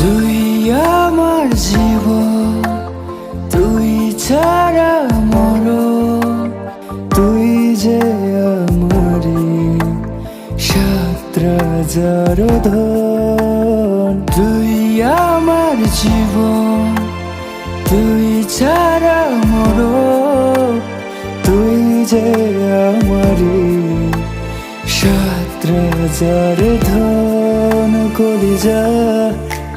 তুই আমার জীবন, তুই ছাড়া মর তুই যে আমারি সাত্রাজার ধন তুই আমার জীবন, তুই ছাড়া মর তুই যে আমারি সাত্রাজার ধন করি যা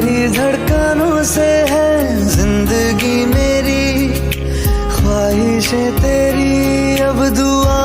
तेरी धड़कनों से है ज़िंदगी मेरी। ख्वाहिशें तेरी अब दुआ